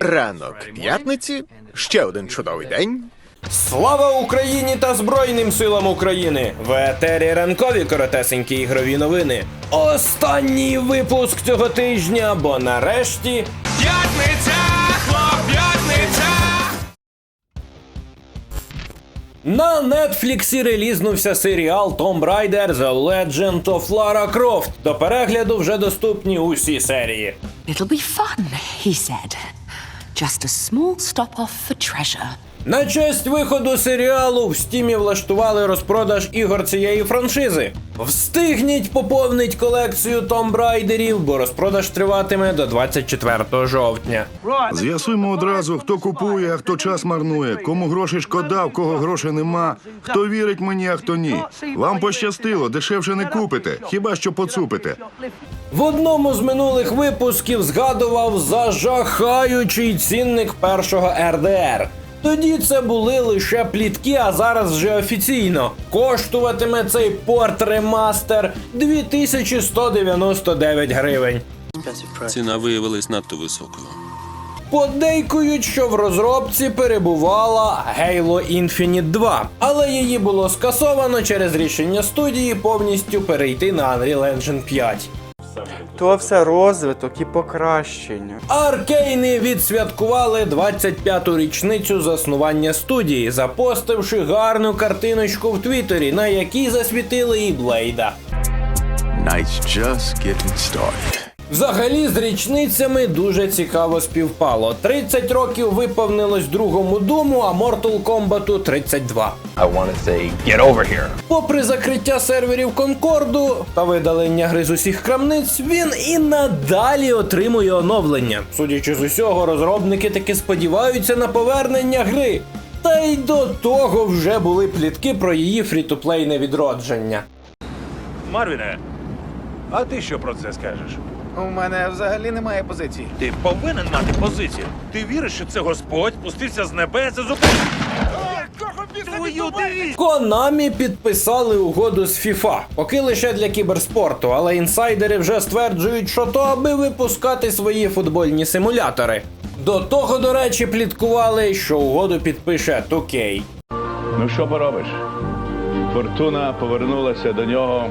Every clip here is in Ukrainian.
Ранок п'ятниці, ще один чудовий день. Слава Україні та Збройним силам України! В етері ранкові коротесенькі ігрові новини. Останній випуск цього тижня, бо нарешті П'ятниця, п'ятниця! на Нетфліксі релізнувся серіал Tomb Raider The Legend of Lara Croft. До перегляду вже доступні усі серії. It'll be fun, he said. Just a small stop off for treasure. На честь виходу серіалу в стімі влаштували розпродаж ігор цієї франшизи. Встигніть поповнить колекцію Raiderів, бо розпродаж триватиме до 24 жовтня. З'ясуємо одразу, хто купує, а хто час марнує, кому гроші шкода, в кого грошей нема, хто вірить мені, а хто ні. Вам пощастило, дешевше не купите, хіба що поцупите. В одному з минулих випусків згадував зажахаючий цінник першого РДР. Тоді це були лише плітки, а зараз вже офіційно. Коштуватиме цей порт ремастер 2199 гривень. Ціна виявилась надто високою. Подейкують, що в розробці перебувала Halo Infinite 2, але її було скасовано через рішення студії повністю перейти на Unreal Engine 5. То все розвиток і покращення. Аркейни відсвяткували 25-ту річницю заснування студії, запостивши гарну картиночку в Твіттері, на якій засвітили і Блейда. Night's just getting started. Взагалі з річницями дуже цікаво співпало. 30 років виповнилось другому дому, а Mortal Kombat 32. I want to say, get over here. Попри закриття серверів Конкорду та видалення гри з усіх крамниць, він і надалі отримує оновлення. Судячи з усього, розробники таки сподіваються на повернення гри. Та й до того вже були плітки про її фрітуплейне відродження. Марвіне, а ти що про це скажеш? У мене взагалі немає позиції. Ти повинен мати позицію. Ти віриш, що це Господь спустився з небес і зупинив? Твою диві! Конамі підписали угоду з FIFA, поки лише для кіберспорту, але інсайдери вже стверджують, що то аби випускати свої футбольні симулятори. До того, до речі, пліткували, що угоду підпише 2K. Ну що поробиш? Фортуна повернулася до нього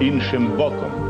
іншим боком.